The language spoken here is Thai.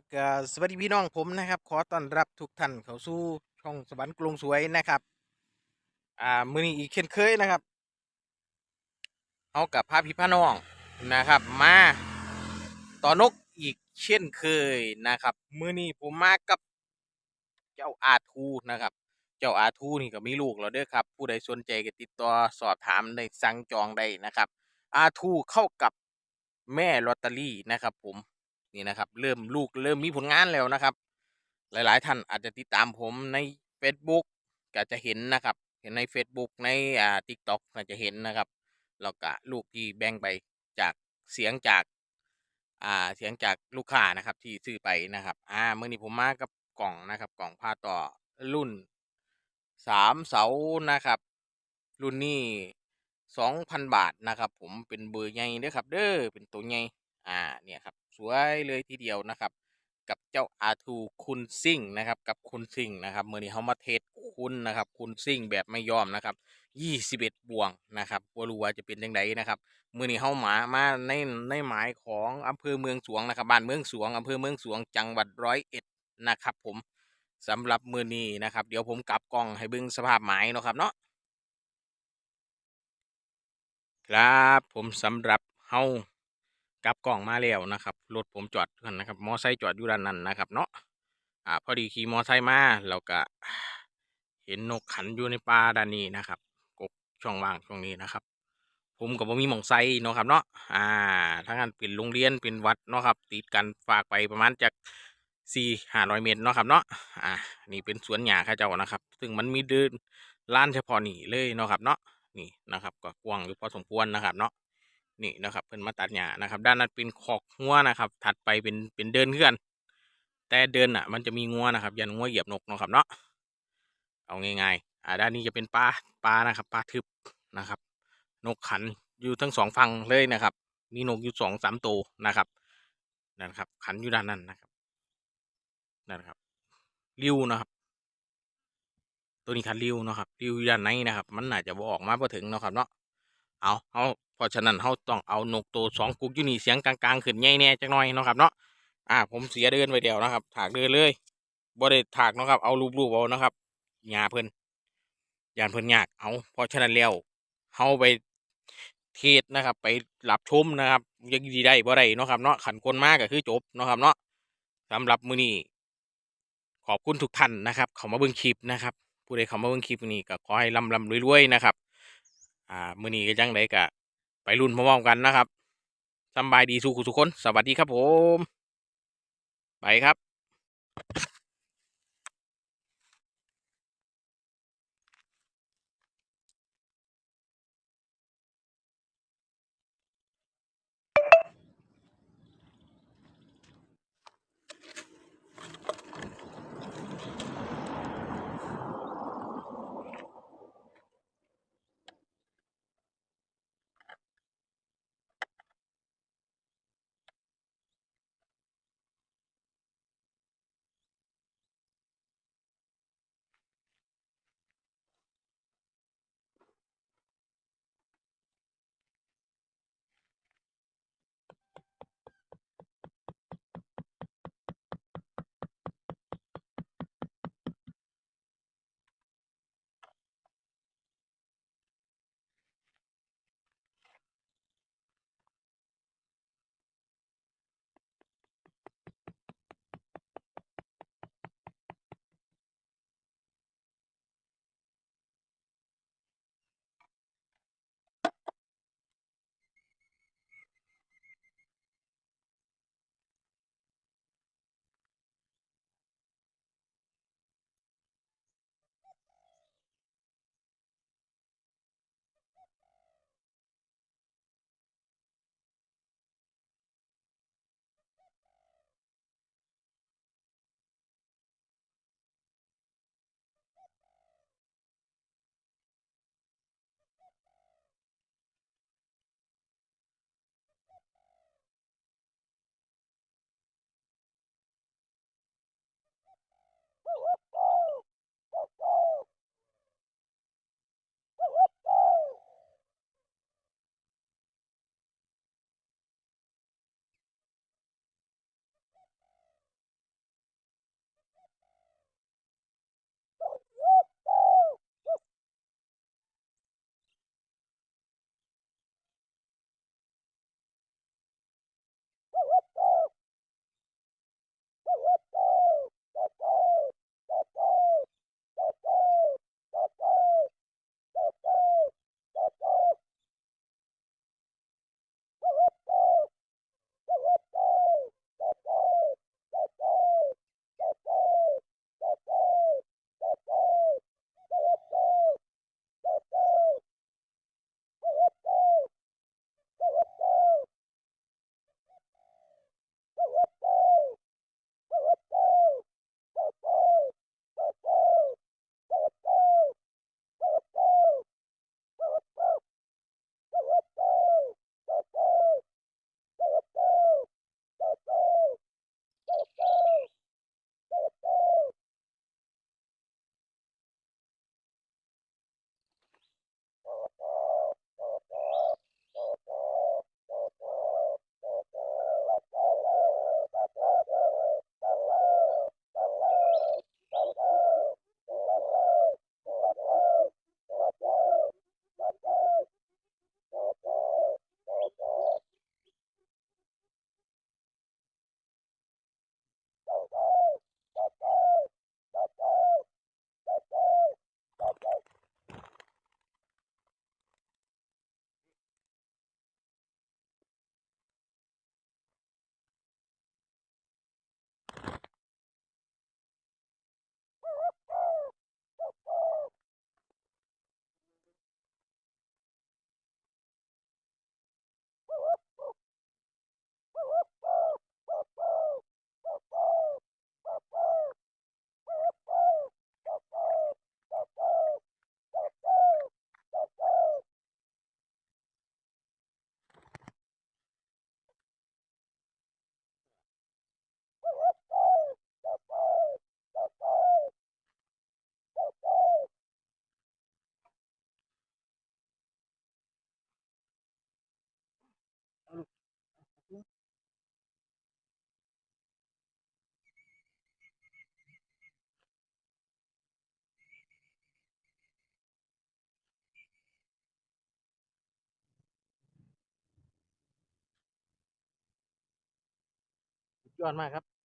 ครับก็สวัสดีพี่น้องผมนะครับ ขอต้อนรับทุกท่านเข้าสู่ช่องสวรรค์กรุงสวยนะครับ อ่ามื้อนี้อีกเช่นเคยนะครับเอากับพาพี่พาน้องนะครับ มาต่อนกอีกเช่นเคยนะครับ มื้อนี้ผมมากับเจ้าอาทูนะครับ เจ้าอาทูนี่ก็มีลูกแล้วเด้อครับ ผู้ใดสนใจก็ติดต่อสอบถามได้สั่งจองได้นะครับ อาทูเข้ากับแม่ลอตเตอรี่นะครับ ผม นี่นะครับ เริ่มลูกเริ่มมีผลงานแล้วนะครับ หลาย ๆ ท่านอาจจะติดตามผมใน Facebook ก็จะเห็นนะครับ เห็นใน Facebook ในอ่า TikTok ก็จะเห็นนะครับแล้วก็ลูกที่แบ่งไปจากเสียงจากอ่าเสียงจากลูกค้านะครับ ที่ซื้อไปนะครับ อ่าเมื่อนี้ผมมากับกล่องนะครับ กล่องผ้าต่อรุ่นสามเสานะครับ รุ่นนี้สองพันบาทนะครับ ผมเป็นเบอร์ใหญ่เด้อครับ เด้อเป็นตัวใหญ่อ่าเนี่ยครับ วยเลยทีเดียวนะครับ กับเจ้าอาทูคุณซิ่งนะครับ กับคุณซิ่งนะครับเมื่อนี้เขามาเทสคุณนะครับ คุณซิ่งแบบไม่ยอมนะครับยี่สิบเอ็ดบวงนะครับว่ารู้ว่าจะเป็นยังไงนะครับเมื่อนี้เขาหมามาในในหมายของอำเภอเมืองสวงนะครับบ้านเมืองสวงอำเภอเมืองสวงจังหวัดร้อยเอ็ดนะครับ ผมสำหรับมือนี้นะครับ เดี๋ยวผมกลับกล้องให้เบิ่งสภาพหมายนะครับเนาะครับผมสำหรับเฮากลับกล้องมาแล้วนะครับ รถผมจอดอยู่นั่นนะครับ มอไซค์จอดอยู่ด้านนั้นนะครับ เนาะอ่าพอดีขี่มอไซค์มาแล้วก็เห็นนกขันอยู่ในป่าด้านนี้นะครับกกช่องว่างช่วงนี้นะครับ ผมกับผมมีหมองไซเนาะครับเนาะอ่าทั้งนั้นเป็นโรงเรียนเป็นวัดเนาะครับ ติดกันฝากไปประมาณจากสี่ห้าร้อยเมตรเนาะครับเนาะอ่านี่เป็นสวนหญ้าข้าเจ้านะครับ ซึ่งมันมีเดินล้านเฉพาะนี่เลยเนาะครับเนาะนี่นะครับก็กว้างอยู่พอสมควรนะครับเนาะ นี่นะครับเพิ่นมาตัดหญ้านะครับ ด้านนั้นเป็นคอกงัวนะครับ ถัดไปเป็นเป็นเดินเพื่อน แต่เดินอะ มันจะมีงัวนะครับ ยันงัวเหยียบนกนะครับเนาะเอาง่ายๆอ่าด้านนี้จะเป็นปลาปลานะครับปลาทึบนะครับ นกขันอยู่ทั้งสองฝั่งเลยนะครับ มีนกอยู่สองสามตัวนะครับนั่นครับ ขันอยู่ด้านนั้นนะครับนั่นครับริ้วนะครับ ตัวนี้ขันริ้วนะครับริ้วอยู่ด้านในนะครับ มันน่าจจะบออกมาพอถึงเนาะครับเนาะ เอาเอาเพราะฉะนั้นเขาต้องเอานกตัวสองกุกอยู่นี่เสียงกลางๆขึ้นใหญ่แน่จักหน่อยเนาะครับเนาะอ่าผมเสียเดินไปเดียวนะครับ ถากเดินเลยบ่ได้ถากนะครับ เอารูปๆเอานะครับหญ้าเพิ่นยานเพิ่นยากเอาเพราะฉะนั้นแล้วเฮาไปเทศนะครับ ไปรับชมนะครับยังดีได้บ่ได้เนาะครับเนาะขันคนมากก็คือจบเนาะครับเนาะสำหรับมือนี้ขอบคุณทุกท่านนะครับ เขามาเบิ่งคลิปนะครับ ผู้ใดเขามาเบิ่งคลิปนี้ก็ขอให้ร่ำร่ำรวยๆนะครับ อ่ามื้อนี้ก็จังไดก็ไปรุ่นพร้อมๆกันนะครับสบายดีสู่ทุกคน สวัสดีครับผม ไปครับ ยอดมากครับ